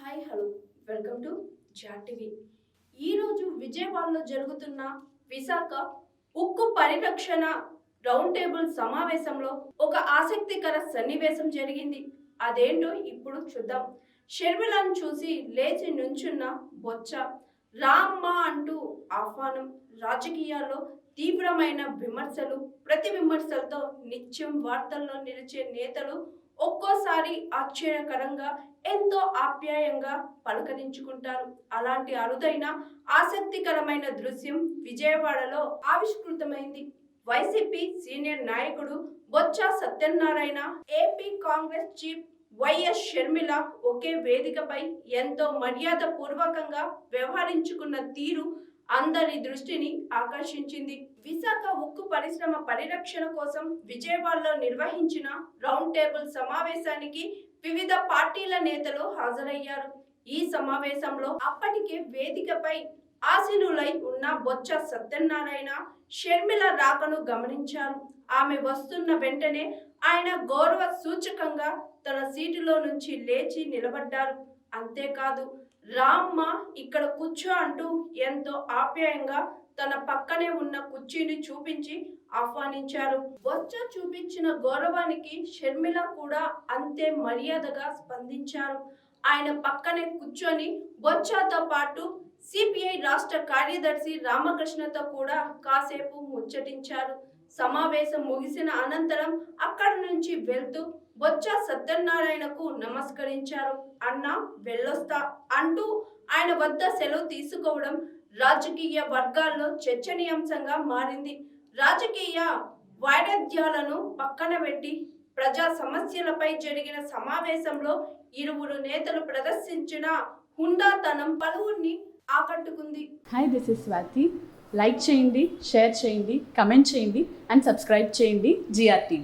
Hi hello. Welcome to జాటివి ఈరోజు విజయవాడలో జరుగుతున్న విశాఖ ఉక్కు పరిరక్షణ రౌండ్ టేబుల్ సమావేశంలో ఒక ఆసక్తికర సన్నివేశం జరిగింది. అదేంటో ఇప్పుడు చూద్దాం. షర్మిలను చూసి లేచి నుంచున్న బొచ్చ రామ్మా అంటూ ఆహ్వానం రాజకీయాల్లో తీవ్రమైన విమర్శలు ప్రతి విమర్శలతో నిత్యం వార్తల్లో నిలిచే నేతలు ఒక్కోసారి ఆశ్చర్యకరంగా ఎంతో ఆప్యాయంగా పలకరించుకుంటారు. అలాంటి అరుదైన ఆసక్తికరమైన దృశ్యం విజయవాడలో ఆవిష్కృతమైంది. వైసీపీ సీనియర్ నాయకుడు Botsa Satyanarayana AP Congress chief YS Sharmila ఒకే వేదికపై ఎంతో మర్యాద పూర్వకంగా వ్యవహరించుకున్న తీరు అందరి దృష్టిని ఆకర్షించింది. విశాఖ ఉక్కు పరిశ్రమ పరిరక్షణ కోసం విజయవాడలో నిర్వహించిన రౌండ్ టేబుల్ సమావేశానికి వివిధ పార్టీల నేతలు హాజరయ్యారు. ఈ సమావేశంలో అప్పటికే వేదికపై ఆశీనులై ఉన్న బొచ్చ సత్యనారాయణ షర్మిల రాకను గమనించారు. ఆమె వస్తున్న వెంటనే ఆయన గౌరవ సూచకంగా తన సీటులో నుంచి లేచి నిలబడ్డారు. అంతేకాదు రామ్మ ఇక్కడ కూర్చో అంటూ ఎంతో ఆప్యాయంగా తన పక్కనే ఉన్న కుర్చీని చూపించి ఆహ్వానించారు. బొచ్చ చూపించిన గౌరవానికి షర్మిల కూడా అంతే మర్యాదగా స్పందించారు. ఆయన పక్కనే కూర్చొని బొచ్చాతో పాటు సిపిఐ రాష్ట్ర కార్యదర్శి రామకృష్ణతో కూడా కాసేపు ముచ్చటించారు. సమావేశం ముగిసిన అనంతరం అక్కడి నుంచి వెళ్తూ బొచ్చ సత్యనారాయణకు నమస్కరించారు. అన్న వెళ్ళొస్తా అంటూ ఆయన వద్ద సెలవు తీసుకోవడం రాజకీయ వర్గాల్లో చర్చనీయాంశంగా మారింది. రాజకీయ వైరుధ్యాలను పక్కన పెట్టి ప్రజా సమస్యలపై జరిగిన సమావేశంలో ఇరువురు నేతలు ప్రదర్శించిన హుండాతనం పలువురిని ఆకట్టుకుంది. Hi this is Swathi like చేయండి షేర్ చేయండి కమెంట్ చేయండి అండ్ సబ్స్క్రైబ్ చేయండి జిఆర్ టీవీ